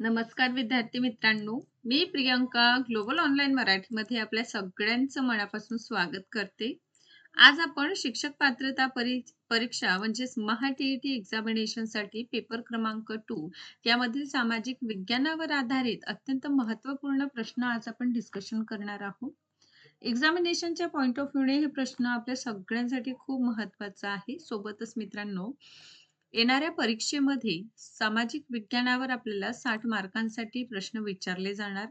नमस्कार विद्यार्थी मित्रांनो मी प्रियंका ग्लोबल ऑनलाईन मराठीमध्ये आपल्या सगळ्यांचं मनापासून स्वागत करते. आज आपण शिक्षक पात्रता परी परीक्षा म्हणजेच महा टी एक्झामिनेशनसाठी पेपर क्रमांक टू यामधील सामाजिक विज्ञानावर आधारित अत्यंत महत्त्वपूर्ण प्रश्न आज आपण डिस्कशन करणार आहोत. एक्झामिनेशनच्या पॉईंट ऑफ व्ह्यूने हे प्रश्न आपल्या सगळ्यांसाठी खूप महत्त्वाचा आहे. सोबतच मित्रांनो येणाऱ्या परीक्षेमध्ये सामाजिक विज्ञानावर आपल्याला साठ मार्कांसाठी प्रश्न विचारले जाणार.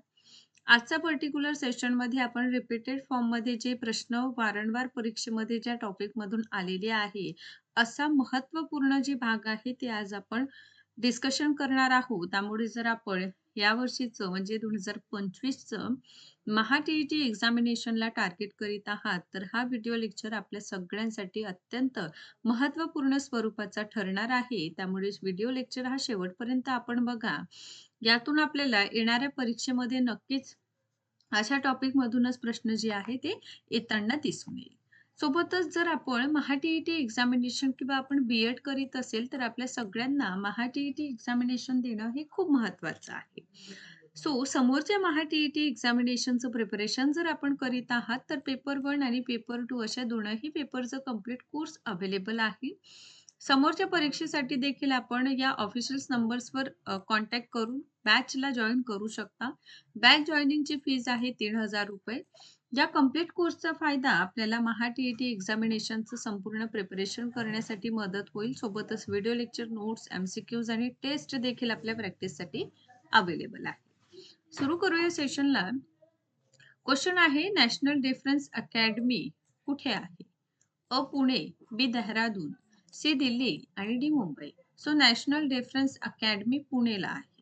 आजच्या पर्टिक्युलर सेशनमध्ये आपण रिपीटेड फॉर्ममध्ये जे प्रश्न वारंवार परीक्षेमध्ये ज्या टॉपिकमधून आलेले आहे असा महत्त्वपूर्ण जे भाग आहे ते आज आपण डिस्कशन करणार आहोत. त्यामुळे जर आपण या वर्षीचं म्हणजे दोन हजार पंचवीसचं महा टीईटी एक्झामिनेशनला टार्गेट करीत आहात तर हा व्हिडिओ लेक्चर आपल्या सगळ्यांसाठी अत्यंत महत्त्वपूर्ण स्वरूपाचा ठरणार आहे. त्यामुळे व्हिडिओ लेक्चर हा शेवटपर्यंत आपण बघा. यातून आपल्याला येणाऱ्या परीक्षेमध्ये नक्कीच अशा टॉपिक मधूनच प्रश्न जे आहे ते येताना दिसून येईल. सोबतच जर आपण महाटीईटी एक्झामिनेशन किंवा आपण बी एड करीत असेल तर आपल्या सगळ्यांना महाटीईटी एक्झामिनेशन देणं हे खूप महत्वाचं आहे. सो समोरच्या महाटीईटी एक्झामिनेशनचं प्रिपरेशन जर आपण करीत आहात तर पेपर वन आणि पेपर टू अशा दोनही पेपरचं कंप्लीट कोर्स अवेलेबल आहे. समोरच्या परीक्षेसाठी देखील आपण या ऑफिशियल नंबर्सवर कॉन्टॅक्ट करून बॅचला जॉईन करू शकता. बॅच जॉईनिंगची फीज आहे तीन हजार रुपये. या कंप्लीट कोर्सचा फायदा आपल्याला महा टी ई टी एक्झामिनेशनचं संपूर्ण प्रिपरेशन करण्यासाठी मदत होईल सोबतच व्हिडिओ लेक्चर नोट्स एमसीक्यूज आणि टेस्ट देखील आपल्या प्रॅक्टिससाठी अवेलेबल आहे. सुरू करूया सेशनला क्वेश्चन आहे नॅशनल डिफरन्स अकॅडमी कुठे आहे? अ पुणे बी देहरादून सी दिल्ली आणि D Mumbai. So national difference academy पुणेला आहे.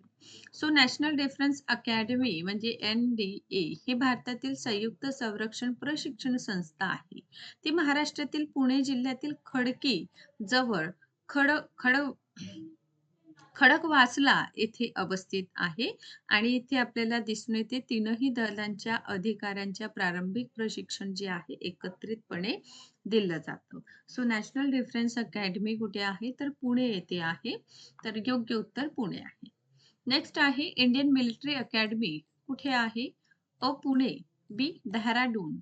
सो नॅशनल डिफरन्स अकॅडमी म्हणजे एन डी ए ही भारतातील संयुक्त संरक्षण प्रशिक्षण संस्था आहे. ती महाराष्ट्रातील पुणे जिल्ह्यातील खडकी जवळ खड खड खडकवासला येथे अवस्थित आहे आणि इथे आपल्याला दिसून येते तीनही दलांच्या अधिकाऱ्यांच्या प्रारंभिक प्रशिक्षण जे आहे एकत्रितपणे दिलं जातं. सो नॅशनल डिफरन्स अकॅडमी कुठे आहे? तर पुणे येथे आहे. तर योग्य उत्तर पुणे आहे. नेक्स्ट आहे इंडियन मिलिटरी अकॅडमी कुठे आहे? अ पुणे. बी डेहराडून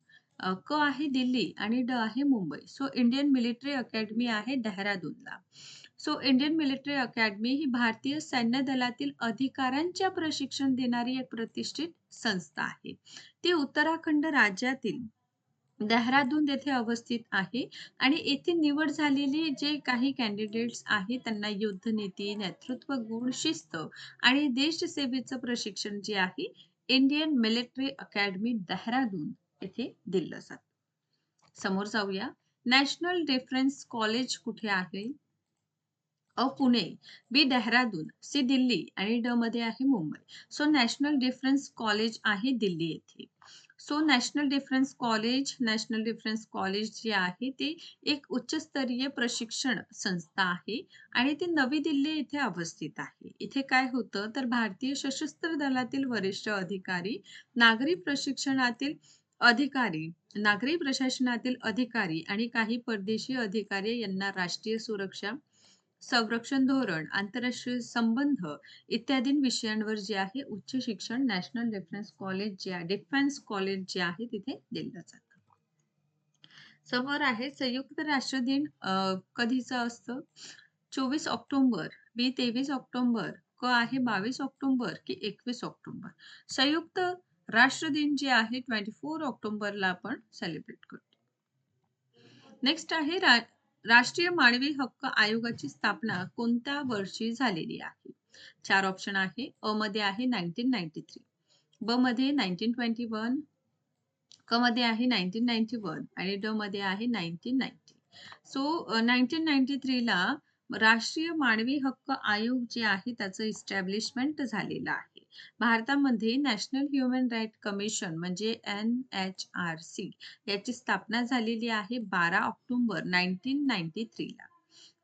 क आहे दिल्ली आणि ड आहे Mumbai. So Indian military academy आहे देहरादूनला. सो इंडियन मिलिटरी अकॅडमी ही भारतीय सैन्य दलातील अधिकाऱ्यांच्या प्रशिक्षण देणारी एक प्रतिष्ठित संस्था आहे. ती उत्तराखंड राज्यातील देहरादून येथे अवस्थित आहे. आणि येथे निवड झालेली जे काही कॅन्डिडेट्स आहेत त्यांना युद्ध नीती नेतृत्व गुण शिस्त आणि देशसेवेचं प्रशिक्षण जे आहे इंडियन मिलिटरी अकॅडमी देहरादून येथे दिलं जात. समोर जाऊया. नॅशनल डिफरन्स कॉलेज कुठे आहे? A Pune. B Dehradun. C Delhi. आणि ड मध्ये आहे Mumbai. So national defence college आहे दिल्ली येथे. So national defence college national defence college जे आहे ते एक उच्चस्तरीय प्रशिक्षण संस्था आहे आणि ती नवी दिल्ली येथे अवस्थित आहे. इथे काय होतं तर भारतीय सशस्त्र दलातील वरिष्ठ अधिकारी नागरी प्रशिक्षणातील अधिकारी नागरी प्रशासनातील अधिकारी आणि काही परदेशी अधिकारी यांना राष्ट्रीय सुरक्षा संरक्षण धोरण आंतरराष्ट्रीय संबंध इत्यादी विषयांवर जे आहे उच्च शिक्षण नॅशनल डिफेन्स कॉलेज जे आहे डिफेन्स कॉलेज जे आहे तिथे दिलं जातं. समोर आहे संयुक्त राष्ट्र दिन कधीचं असतं? चोवीस ऑक्टोबर. बी तेवीस ऑक्टोबर क आहे बावीस ऑक्टोबर की एकवीस ऑक्टोबर. संयुक्त राष्ट्र दिन जे आहे ट्वेंटी फोर ऑक्टोबरला आपण सेलिब्रेट करतो. नेक्स्ट आहे राष्ट्रीय मानवी हक्क आयोगाची स्थापना कोणत्या वर्षी झालेली आहे? चार ऑप्शन आहे. अ मध्ये आहे नाईन्टीन नाईन्टी थ्री ब मध्ये नाईन्टीन ट्वेंटी वन क मध्ये आहे नाईन्टीन नाईन्टी वन आणि ड मध्ये आहे nineteen ninety so nineteen ninety थ्रीला राष्ट्रीय मानवी हक्क आयोग जे आहे त्याचं इस्टॅब्लिशमेंट झालेलं आहे. भारतामध्ये नॅशनल ह्युमन राईट कमिशन म्हणजे एन एच आर सी याची स्थापना झालेली आहे बारा ऑक्टोबर नाईन्टीन नाईन्टी थ्रीला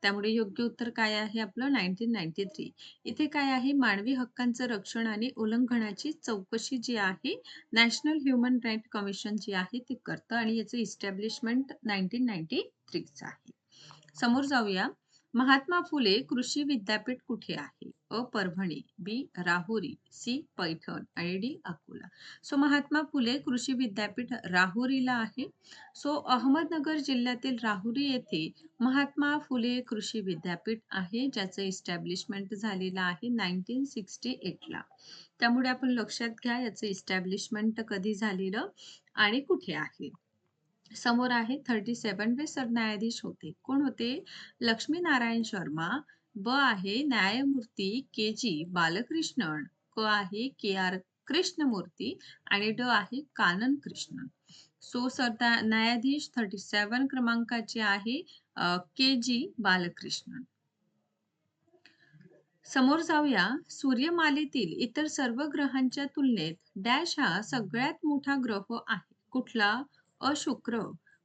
त्यामुळे योग्य उत्तर काय आहे आपलं? नाईन्टीन नाईन्टी थ्री इथे काय आहे? मानवी हक्कांचं रक्षण आणि उल्लंघनाची चौकशी जी आहे नॅशनल ह्युमन राईट कमिशन जी आहे ते करतं आणि याचं इस्टॅब्लिशमेंट नाईन्टीन नाईन्टी थ्रीचं आहे. समोर जाऊया. महात्मा फुले कृषी विद्यापीठ कुठे आहे? A. Parbhani B. Rahuri C. Paithan आणि डी. अकोला. सो महात्मा फुले कृषी विद्यापीठ राहुरीला आहे. सो अहमदनगर जिल्ह्यातील राहुरी येथे महात्मा फुले कृषी विद्यापीठ आहे ज्याचं इस्टॅब्लिशमेंट झालेलं आहे नाईन्टीन सिक्स्टी एटला त्यामुळे आपण लक्षात घ्या याचं इस्टॅब्लिशमेंट कधी झालेलं आणि कुठे आहे? समोर आहे थर्टी सेवनवे सरन्यायाधीश होते. कोण होते? लक्ष्मीनारायण शर्मा. ब आहे न्यायमूर्ती के जी बालकृष्णन. क आहे के आर कृष्णमूर्ती आणि ड आहे कानन कृष्णन. सो सरदा न्यायाधीश थर्टी सेवन क्रमांकाचे आहे के जी बालकृष्णन. समोर जाऊया. सूर्यमालेतील इतर सर्व ग्रहांच्या तुलनेत डॅश हा सगळ्यात मोठा ग्रह आहे. कुठला? अ शुक्र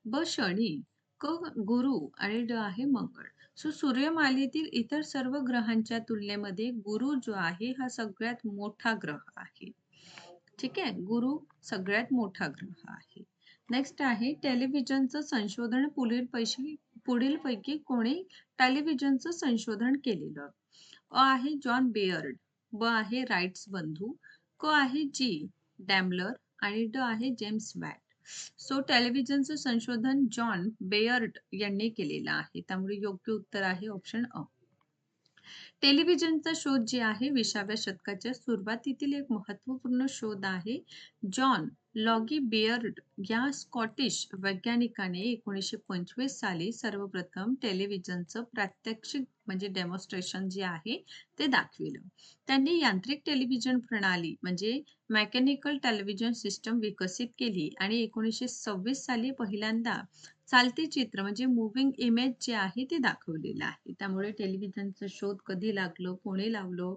ब शनी क गुरु आणि ड आहे मंगळ. सो सूर्यमालेतील इतर सर्व ग्रहांच्या तुलनेमध्ये गुरु जो आहे हा सगळ्यात मोठा ग्रह आहे. ठीक आहे? गुरु सगळ्यात मोठा ग्रह आहे. नेक्स्ट आहे टेलिव्हिजनचं संशोधन पुढील पैकी पुढील पैकी कोणी टेलिव्हिजनचं संशोधन केलेलं? अ आहे जॉन बेअर्ड ब आहे राईट्स बंधू क आहे जी डॅमलर आणि ड आहे जेम्स वॅट. सो टेलिव्हिजनचं संशोधन जॉन बेयर्ड यांनी केलेलं आहे. त्यामुळे योग्य उत्तर आहे ऑप्शन अ. टेलिव्हिजनचा शोध जे आहे विसाव्या शतकाच्या सुरुवातीतील एक महत्त्वपूर्ण शोध आहे. जॉन लॉगी बिअर्ड या स्कॉटिश वैज्ञानिकाने एकोणीसशे पंचवीस साली सर्वप्रथम टेलिव्हिजनचं प्रात्यक्षिक म्हणजे डेमॉन्स्ट्रेशन जे आहे ते दाखविलं. त्यांनी यांत्रिक टेलिव्हिजन प्रणाली म्हणजे मेकॅनिकल टेलिव्हिजन सिस्टम विकसित केली आणि एकोणीसशे सव्वीस साली पहिल्यांदा चालते चित्र. म्हणजे मूव्हिंग इमेज जे आहे ते दाखवलेलं आहे. त्यामुळे टेलिव्हिजनचा शोध कधी लागलं कोणी लावलं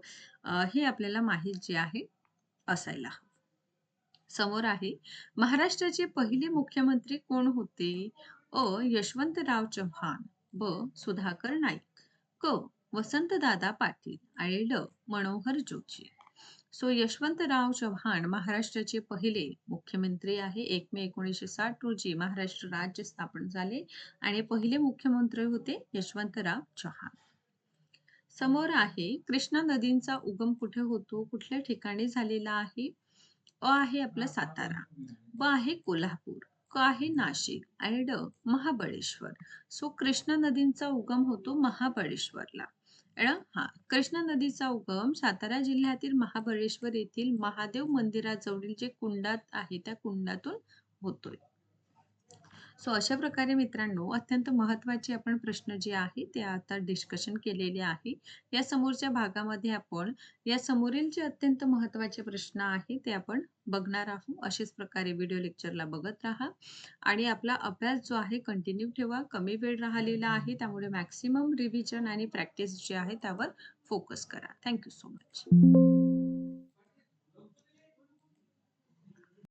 हे आपल्याला माहीत जे आहे असायला समोर आहे महाराष्ट्राचे पहिले मुख्यमंत्री कोण होते? अ यशवंतराव चव्हाण ब सुधाकर नाईक क वसंतदादा पाटील आणि ड मनोहर जोशी. सो यशवंतराव चव्हाण महाराष्ट्राचे पहिले मुख्यमंत्री आहे. एक मे एकोणीसशे साठ रोजी महाराष्ट्र राज्य स्थापन झाले आणि पहिले मुख्यमंत्री होते यशवंतराव चव्हाण. समोर आहे कृष्णा नदींचा उगम कुठे होतो? कुठल्या ठिकाणी झालेला आहे? अ आहे आपला सातारा ब आहे कोल्हापूर क आहे नाशिक आणि ड महाबळेश्वर. सो कृष्णा नदींचा उगम होतो महाबळेश्वरला. ळ हा कृष्णा नदीचा उगम सातारा जिल्ह्यातील महाबळेश्वर येथील महादेव मंदिराजवळील जे कुंडात आहे त्या कुंडातून होतोय. सो अशा प्रकारे मित्रांनो अत्यंत महत्त्वाचे आपण प्रश्न जे आहे ते आता डिस्कशन केलेले आहे. या समोरच्या भागामध्ये आपण या समोरील जे अत्यंत महत्त्वाचे प्रश्न आहे ते आपण बघणार आहोत. अशाच प्रकारे व्हिडिओ लेक्चरला बघत राहा. आणि आपला अभ्यास जो आहे कंटिन्यू ठेवा. कमी वेळ राहिलेला आहे त्यामुळे मॅक्सिमम रिव्हिजन आणि प्रॅक्टिस जे आहे त्यावर फोकस करा. Thank you so much